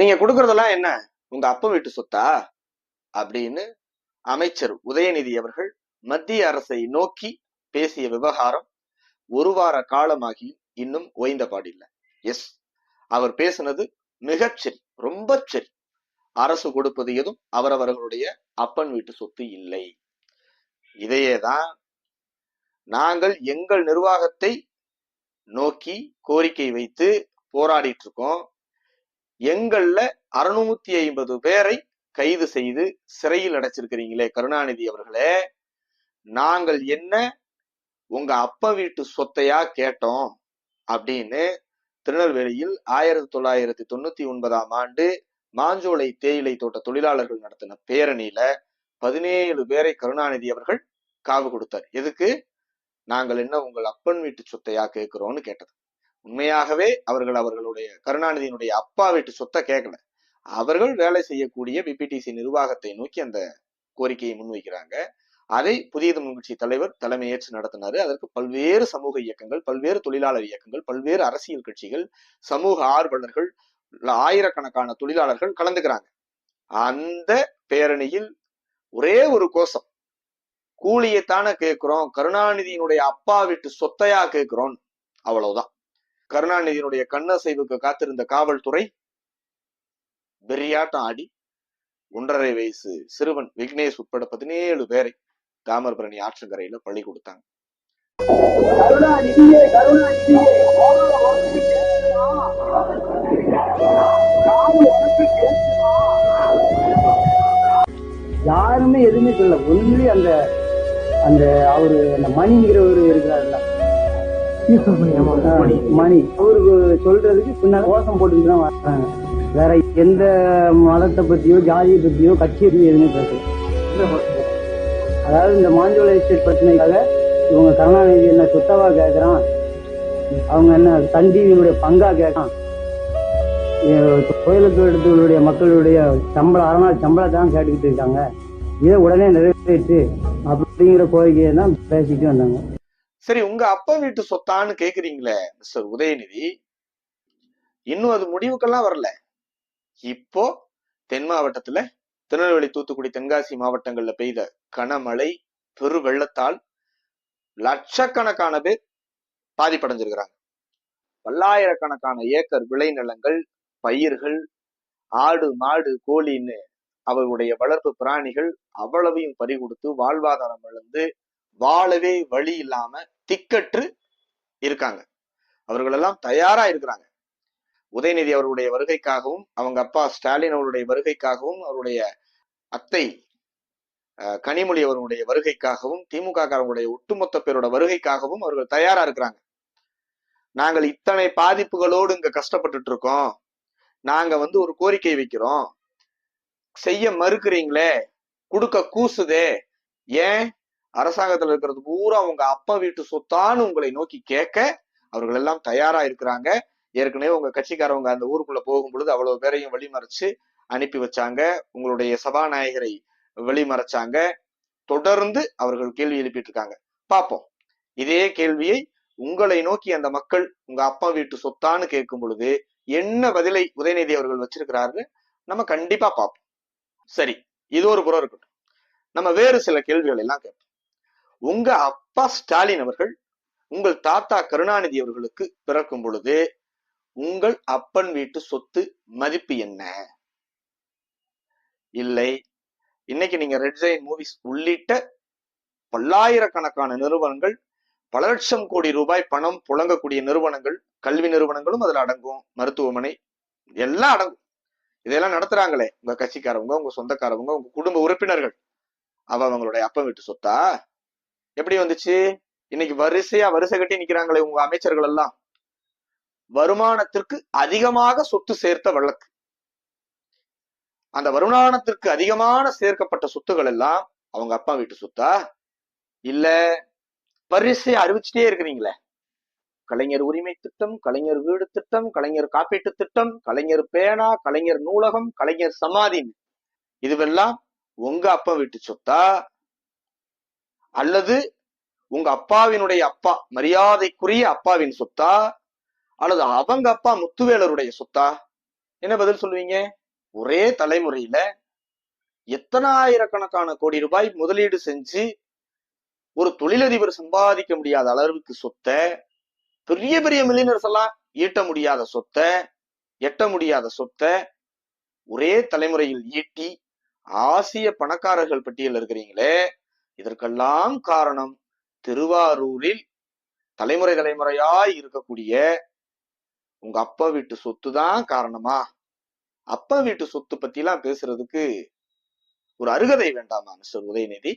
நீங்க கொடுக்கறதெல்லாம் என்ன? உங்க அப்ப வீட்டு சொத்தா? அப்படின்னு அமைச்சர் உதயநிதி அவர்கள் மத்திய அரசை நோக்கி பேசிய விவகாரம் ஒரு வார காலமாகி இன்னும் ஓய்ந்த பாடில்லை. எஸ் அவர் பேசினது மிகச்சரி ரொம்ப சரி. அரசு கொடுப்பது எதுவும் அவரவர்களுடைய அப்பன் வீட்டு சொத்து இல்லை. இதையேதான் நாங்கள் எங்கள் நிர்வாகத்தை நோக்கி கோரிக்கை வைத்து போராடிட்டு இருக்கோம். எங்கள்ல அறுநூத்தி ஐம்பது பேரை கைது செய்து சிறையில் அடைச்சிருக்கிறீங்களே கருணாநிதி அவர்களே. நாங்கள் என்ன உங்க அப்பா வீட்டு சொத்தையா கேட்டோம் அப்படின்னு திருநெல்வேலியில் ஆயிரத்தி தொள்ளாயிரத்தி தொண்ணூத்தி ஒன்பதாம் ஆண்டு மாஞ்சோலை தேயிலை தோட்ட தொழிலாளர்கள் நடத்தின பேரணியில பதினேழு பேரை கருணாநிதி அவர்கள் காவு கொடுத்தார். எதுக்கு? நாங்கள் என்ன உங்கள் அப்பன் வீட்டு சொத்தையா கேட்கிறோம்னு கேட்டது. உண்மையாகவே அவர்கள் அவர்களுடைய கருணாநிதியினுடைய அப்பா வீட்டு சொத்தை கேட்கல அவர்கள் வேலை செய்யக்கூடிய பிபிடிசி நிர்வாகத்தை நோக்கி அந்த கோரிக்கையை முன்வைக்கிறாங்க. அதை புதிய தமிழ் கட்சி தலைவர் தலைமையேற்று நடத்தினாரு. அதற்கு பல்வேறு சமூக இயக்கங்கள் பல்வேறு தொழிலாளர் இயக்கங்கள் பல்வேறு அரசியல் கட்சிகள் சமூக ஆர்வலர்கள் ஆயிரக்கணக்கான தொழிலாளர்கள் கலந்துக்கிறாங்க. அந்த பேரணியில் ஒரே ஒரு கோஷம். கூலியைத்தானே கேட்கிறோம் கருணாநிதியினுடைய அப்பா வீட்டு சொத்தையா கேட்கிறோம் அவ்வளவுதான். கருணாநிதியினுடைய கண்ணசைவுக்கு காத்திருந்த காவல்துறை பெரியாட்டம் ஆடி ஒன்றரை வயசு சிறுவன் விக்னேஷ் உட்பட பதினேழு பேரை தாமிரபரணி ஆற்றங்கரையில பள்ளி கொடுத்தாங்க. யாருமே எதுவுமே சொல்லல. ஒன்லி அந்த அந்த அவரு அந்த மணிங்கிறவரு இருக்கிறாருல்ல. மணி. அவருக்கு சொல்றதுக்கு பின்னால கோஷம் போட்டுக்கிட்டு தான் வர்றாங்க வேற எந்த மதத்தை பத்தியோ ஜாதியை பத்தியோ கட்சி எதுவுமே பேசல. அதாவது இந்த மாஞ்சோலை எஸ்டேட் பிரச்சனைக்காக இவங்க கருணாநிதி என்ன சுத்தவா கேட்கறான் அவங்க என்ன சன் டிவியினுடைய பங்கா கேட்கான் கோயிலுக்கு மக்களுடைய சம்பளம் அரணாள் சம்பளத்தை தான் கேட்டுக்கிட்டு இருக்காங்க. இதை உடனே நிறைவேற்று அப்படிங்கிற கோரிக்கையை தான் பேசிட்டு வந்தாங்க. சரி உங்க அப்பா வீட்டு சொத்தான்னு கேக்குறீங்களே மிஸ்டர் உதயநிதி. இன்னும் அது முடிவுக்கெல்லாம் வரல. இப்போ தென் மாவட்டத்துல திருநெல்வேலி தூத்துக்குடி தென்காசி மாவட்டங்கள்ல பெய்த கனமழை பெரு வெள்ளத்தால் லட்சக்கணக்கான பேர் பாதிப்படைஞ்சிருக்கிறாங்க. பல்லாயிரக்கணக்கான ஏக்கர் விளைநிலங்கள் பயிர்கள் ஆடு மாடு கோழின்னு அவர்களுடைய வளர்ப்பு பிராணிகள் அவ்வளவையும் பறி கொடுத்து வாழ்வாதாரம் இழந்து வாழவே வழி இல்லாம திக்கற்று இருக்காங்க. அவர்களெல்லாம் தயாரா இருக்கிறாங்க. உதயநிதி அவருடைய வருகைக்காகவும் அவங்க அப்பா ஸ்டாலின் அவருடைய வருகைக்காகவும் அவருடைய அத்தை கனிமொழி அவருடைய வருகைக்காகவும் திமுக காரங்களுடைய ஒட்டுமொத்த பேரோட வருகைக்காகவும் அவர்கள் தயாரா இருக்கிறாங்க. நாங்கள் இத்தனை பாதிப்புகளோடு இங்க கஷ்டப்பட்டுட்டு இருக்கோம் நாங்க வந்து ஒரு கோரிக்கை வைக்கிறோம். செய்ய மறுக்கிறீங்களே கொடுக்க கூசுதே. ஏன்? அரசாங்கத்துல இருக்கிறது பூரா உங்க அப்பா வீட்டு சொத்தான்னு உங்களை நோக்கி கேட்க அவர்கள் எல்லாம் தயாரா இருக்கிறாங்க. ஏற்கனவே உங்க கட்சிக்காரவங்க அந்த ஊருக்குள்ள போகும் பொழுது அவ்வளவு பேரையும் வழிமறைச்சு அனுப்பி வச்சாங்க. உங்களுடைய சபாநாயகரை வெளிமறைச்சாங்க தொடர்ந்து அவர்கள் கேள்வி எழுப்பிட்டு இருக்காங்க பார்ப்போம். இதே கேள்வியை உங்களை நோக்கி அந்த மக்கள் உங்க அப்பா வீட்டு சொத்தான்னு கேட்கும் பொழுது என்ன பதிலை உதயநிதி அவர்கள் வச்சிருக்கிறாருன்னு நம்ம கண்டிப்பா பார்ப்போம். சரி இது ஒரு புறம் இருக்கட்டும். நம்ம வேறு சில கேள்விகள் எல்லாம் கேட்போம். உங்க அப்பா ஸ்டாலின் அவர்கள் உங்கள் தாத்தா கருணாநிதி அவர்களுக்கு பிறக்கும் பொழுது உங்கள் அப்பன் வீட்டு சொத்து மதிப்பு என்ன? இல்லை. இன்னைக்கு நீங்க ரெட் ஜெயின் மூவிஸ் உள்ளிட்ட பல்லாயிரக்கணக்கான நிறுவனங்கள் பல லட்சம் கோடி ரூபாய் பணம் புழங்கக்கூடிய நிறுவனங்கள் கல்வி நிறுவனங்களும் அதுல அடங்கும். மருத்துவமனை எல்லாம் அடங்கும். இதெல்லாம் நடத்துறாங்களே உங்க கட்சிக்காரவங்க உங்க சொந்தக்காரவங்க உங்க குடும்ப உறுப்பினர்கள். அவ அவங்களுடைய அப்பன் வீட்டு சொத்தா? எப்படி வந்துச்சு? இன்னைக்கு வரிசையா வரிசை கட்டி நிக்கிறாங்களே உங்க அமைச்சர்கள் எல்லாம். வருமானத்திற்கு அதிகமாக சொத்து சேர்த்த வழக்கு. அந்த வருமானத்திற்கு அதிகமான சேர்க்கப்பட்ட சொத்துகள் எல்லாம் அவங்க அப்பா வீட்டு சொத்தா? இல்ல வரிசையா அறிவிச்சுட்டே இருக்கிறீங்களே. கலைஞர் உரிமை திட்டம் கலைஞர் வீடு திட்டம் கலைஞர் காப்பீட்டு திட்டம் கலைஞர் பேனா கலைஞர் நூலகம் கலைஞர் சமாதின்னு இதுவெல்லாம் உங்க அப்பா வீட்டு சொத்தா? அல்லது உங்க அப்பாவினுடைய அப்பா மரியாதைக்குரிய அப்பாவின் சொத்தா? அல்லது அவங்க அப்பா முத்துவேலருடைய சொத்தா? என்ன பதில் சொல்லுவீங்க? ஒரே தலைமுறையில எத்தனாயிரக்கணக்கான கோடி ரூபாய் முதலீடு செஞ்சு ஒரு தொழிலதிபர் சம்பாதிக்க முடியாத அளவுக்கு சொத்தை பெரிய பெரிய மில்லினர்ஸ் எல்லாம் ஈட்ட முடியாத சொத்தை எட்ட முடியாத சொத்தை ஒரே தலைமுறையில் ஈட்டி ஆசிய பணக்காரர்கள் பட்டியல் இருக்கிறீங்களே இதற்கெல்லாம் காரணம் திருவாரூரில் தலைமுறை தலைமுறையாய் இருக்கக்கூடிய உங்க அப்பா வீட்டு சொத்து தான் காரணமா? அப்பா வீட்டு சொத்து பத்தி எல்லாம் பேசுறதுக்கு ஒரு அருகதை வேண்டாமா மிஸ்டர் உதயநிதி?